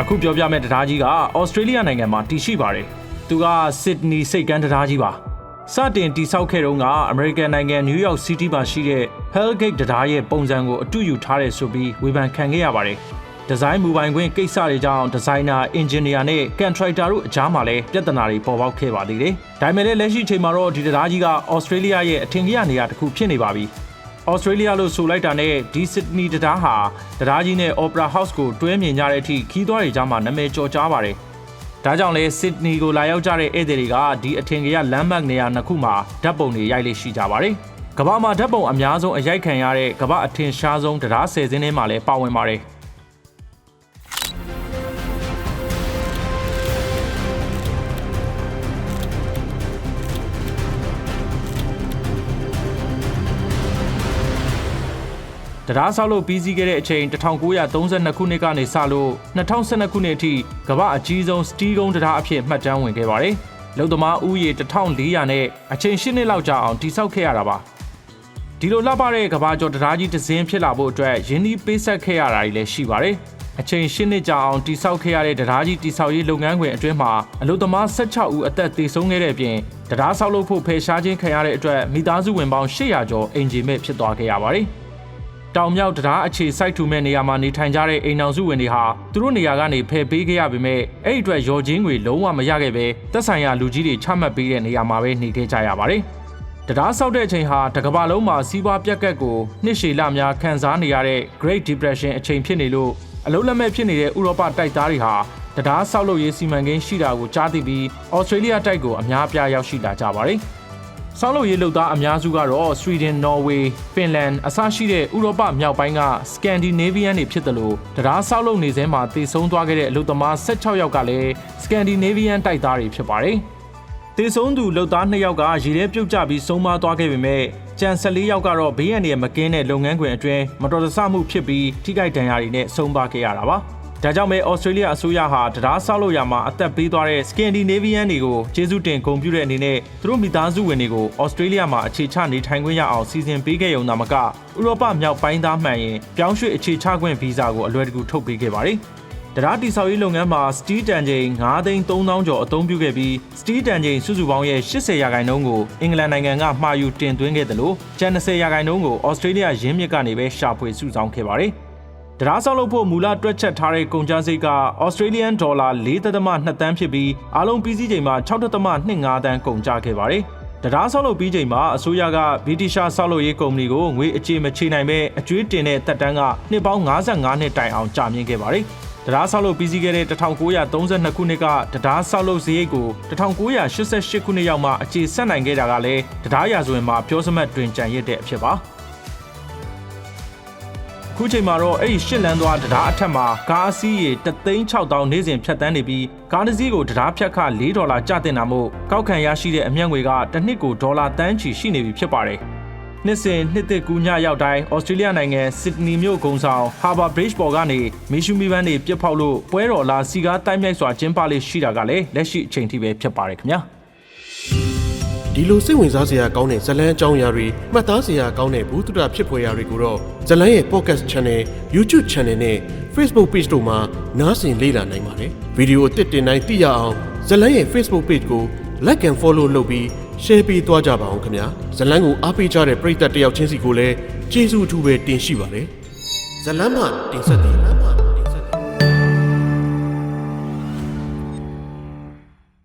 အခုပြောပြမယ့်တရားကြီးကဩစတြေးလျနိုင်ငံမှာတည်ရှိပါတယ်သူကစစ်ဒနီစိတ်ကမ်းတရားကြီးပါစတင်တိဆောက်ခဲ့တုန်းကအမေရိကန်နိုင်ငံနယူးယောက်စီးတီးမှာရှိတဲ့ Hellgate တရားရဲ့ပုံစံကိုအတူယူထားတယ်ဆိုပြီးဝေဖန်ခံခဲ့ရပါတယ်ဒီဇိုင်းမူပိုင်ခွင့်ကိစ္စတွေကြောင့်ဒီဇိုင်နာအင်ဂျင်နီယာနဲ့ကန်ထရိုက်တာတို့အကြားမှာလည်းပြဿနာတွေပေါ်ပေါက်ခဲ့ပါသေးတယ်ဒါပေမဲ့လည်းလက်ရှိချိန်မှာတော့ဒီတရားကြီးကဩစတြေးလျရဲ့အထင်ကြီးနေရာတစ်ခုဖြစ်နေပါပြီ ဩစတြေးလျလို့ဆိုလိုက်တာနဲ့ဒီစစ်ဒနီတရားဟာတရားကြီးနဲ့ Opera House ကိုတွဲမြင်ကြတဲ့အထိခီးသွွားတွေကြားမှာနာမည်ကျော်ကြားပါတယ်ဒါကြောင့်လဲစစ်ဒနီကိုလာရောက်ကြတဲ့ဧည့်သည်တွေကဒီအထင်ကြီးလမ်းမတ်နေရာနှစ်ခုမှာဓာတ်ပုံတွေရိုက်လေ့ရှိကြပါတယ်ကမ္ဘာမှာဓာတ်ပုံအများဆုံးအရိုက်ခံရတဲ့ကမ္ဘာအထင်ရှားဆုံးတရားဆယ်စင်းထဲမှာလည်းပါဝင်ပါတယ် တရားဆောက်လို့ပြီးစီးခဲ့တဲ့အချိန်1932ခုနှစ်ကနေစလို့2012ခုနှစ်အထိကမ္ဘာအကြီးဆုံးစတီးကုန်းတရားအဖြစ်မှတ်တမ်းဝင်ခဲ့ပါတယ်။လုံသမားဦးရေ1400နဲ့အချိန်10နှစ်လောက်ကြာအောင်တိစောက်ခဲ့ရတာပါ။ဒီလိုလှပတဲ့ကမ္ဘာကျော်တရားကြီးတစ်စင်းဖြစ်လာဖို့အတွက်ရင်းနှီးပေးဆက်ခဲ့ရတာတွေလည်းရှိပါတယ်။အချိန်10နှစ်ကြာအောင်တိစောက်ခဲ့ရတဲ့တရားကြီးတိစောက်ရေးလုပ်ငန်းခွင်အတွင်းမှာအလုံသမား16ဦးအသက်သေဆုံးခဲ့တဲ့အပြင်တရားဆောက်လုပ်ဖို့ဖယ်ရှားခြင်းခံရတဲ့အတွက်မိသားစုဝင်ပေါင်း800ကျော်အင်ဂျီမဲ့ဖြစ်သွားခဲ့ရပါတယ်။ တောင်မြောက်တရားအခြေစိုက်ထူမဲ့နေရာမှာနေထိုင်ကြတဲ့အိမ်အောင်စုဝင်တွေဟာသူတို့နေရာကနေဖယ်ပေးခဲ့ရပေမဲ့အဲ့ဒီအတွက်ရော်ချင်းတွေလုံးဝမရခဲ့ပဲသက်ဆိုင်ရာလူကြီးတွေချမှတ်ပေးတဲ့နေရာမှာပဲနေခဲ့ကြရပါတယ်။တရားဆောက်တဲ့အချိန်ဟာတစ်ကမ္ဘာလုံးမှာစီးပွားပြက်ကတ်ကိုနှစ်ရှည်လများခံစားနေရတဲ့ Great Depression အချိန်ဖြစ်နေလို့အလုံးလက်မဲ့ဖြစ်နေတဲ့ဥရောပတိုက်သားတွေဟာတရားဆောက်လုပ်ရေးစီမံကိန်းရှိတာကိုကြားသိပြီးဩစတြေးလျတိုက်ကိုအများအပြားရောက်ရှိလာကြပါတယ်။ ဆောင်းလုပ်ရေးလုပ်သားအများစုကတော့ဆွီဒင်၊နော်ဝေး၊ဖင်လန်အစရှိတဲ့ဥရောပမြောက်ပိုင်းကစကန်ဒီနေဗီယန်တွေဖြစ်တယ်လို့တရားဆောက်လုပ်နေစဲမှာတည်ဆုံသွားခဲ့တဲ့အလုပ်သမား16ယောက်ကလည်းစကန်ဒီနေဗီယန်တိုက်သားတွေဖြစ်ပါတယ်။တည်ဆုံသူလုပ်သား2ယောက်ကရေထဲပြုတ်ကျပြီးဆုံးမသွားခဲ့ပေမဲ့ကျန်14ယောက်ကတော့ဘေးရန်တွေမကင်းတဲ့လုပ်ငန်းခွင်အတွင်းမတော်တဆမှုဖြစ်ပြီးထိခိုက်ဒဏ်ရာတွေနဲ့ဆုံးပါခဲ့ရတာပါ။ ဒါကြောင့်ပဲဩစတြေးလျအစိုးရဟာတရားဆောက်လုပ်ရာမှာအသက်ပေးသွားတဲ့ Scandinavian တွေကိုကျေးဇူးတင်ဂုဏ်ပြုတဲ့အနေနဲ့သူတို့မိသားစုဝင်တွေကိုဩစတြေးလျမှာအခြေချနေထိုင်ခွင့်ရအောင်စီစဉ်ပေးခဲ့ရုံသာမကဥရောပမြောက်ပိုင်းသားမှန်ရင်ပြောင်းရွှေ့အခြေချခွင့်ဗီဇာကိုအလွယ်တကူထုတ်ပေးခဲ့ပါတယ်။တရားတိဆောက်ရေးလုပ်ငန်းမှာစတီးတန်ချိန်9သိန်း3000ကျော်အသုံးပြုခဲ့ပြီးစတီးတန်ချိန်စုစုပေါင်းရဲ့80ရာခိုင်နှုန်းကိုအင်္ဂလန်နိုင်ငံကမှာယူတင်သွင်းခဲ့တယ်လို့ကျန်20ရာခိုင်နှုန်းကိုဩစတြေးလျရင်းမြစ်ကနေပဲရှာဖွေစုဆောင်းခဲ့ပါတယ်။ တရားဆောက်လုပ်ဖို့မူလတွက်ချက်ထားတဲ့ကုန်ကျစရိတ်က Australian Dollar 4.2တန်းဖြစ်ပြီးအားလုံးပြီးစီးချိန်မှာ6.25တန်းကုန်ကျခဲ့ပါတယ်။တရားဆောက်လုပ်ပြီးချိန်မှာအစိုးရကဗြိတိရှားဆောက်လုပ်ရေးကုမ္ပဏီကိုငွေအခြေမချေနိုင်ပဲအကျွေးတင်တဲ့တက်တန်းကနှစ်ပေါင်း55နှစ်တိုင်အောင်ကြာမြင့်ခဲ့ပါတယ်။တရားဆောက်လုပ်ပြီးစီးခဲ့တဲ့1932ခုနှစ်ကတရားဆောက်လုပ်စရိတ်ကို1988ခုနှစ်ရောက်မှအခြေဆက်နိုင်ခဲ့တာကလည်းတရားရာဇဝင်မှာပြောစမှတ်တွင်ကြံရစ်တဲ့အဖြစ်ပါ။အ ခုချိန်မှာတော့အဲ့ဒီရှစ်လန်းသွားတရားအထက်မှာကားအစီးရေ36000နေ့စဉ်ဖြတ်တန်းနေပြီးကားတစ်စီးကိုတရားဖြတ်ခ4ဒေါ်လာကျတင်တာမို့ကောက်ခံရရှိတဲ့အမြတ်ငွေကတစ်နှစ်ကိုဒေါ်လာတန်းချီရှိနေပြီဖြစ်ပါတယ်။နှစ်စဉ်နှစ်သက်ကူးညရောက်တိုင်းဩစတြေးလျနိုင်ငံစစ်ဒနီမြို့ကုန်းဆောင် Harbour Bridge ပေါ်ကနေမီရှူမီပန်းတွေပြစ်ဖောက်လို့ပွဲတော်လာစီကားတိုက်မြိုက်စွာကျင်းပလေးရှိတာကလည်းလက်ရှိအချိန်ထိပဲဖြစ်ပါတယ်ခင်ဗျာ။ ဒီလိုစိတ်ဝင်စားစရာကောင်းတဲ့ဇလန်းအကြောင်းအရာတွေမှတ်သားစရာကောင်းတဲ့ဘူးတုဒဖြစ်ဖွယ်ရာတွေကိုတော့ဇလန်းရဲ့ podcast channel YouTube channel နဲ့ Facebook page တို့မှာနားဆင်လေ့လာနိုင်ပါတယ်ဗီဒီယိုအသစ်တင်တိုင်းသိရအောင်ဇလန်းရဲ့ Facebook page ကို like and follow လုပ်ပြီး share ပေးသွားကြပါအောင်ခင်ဗျာဇလန်းကိုအားပေးကြတဲ့ပရိသတ်တယောက်ချင်းစီကိုလည်းကျေးဇူးအထူးပဲတင်ရှိပါတယ်ဇလန်းမှတင်ဆက်တည်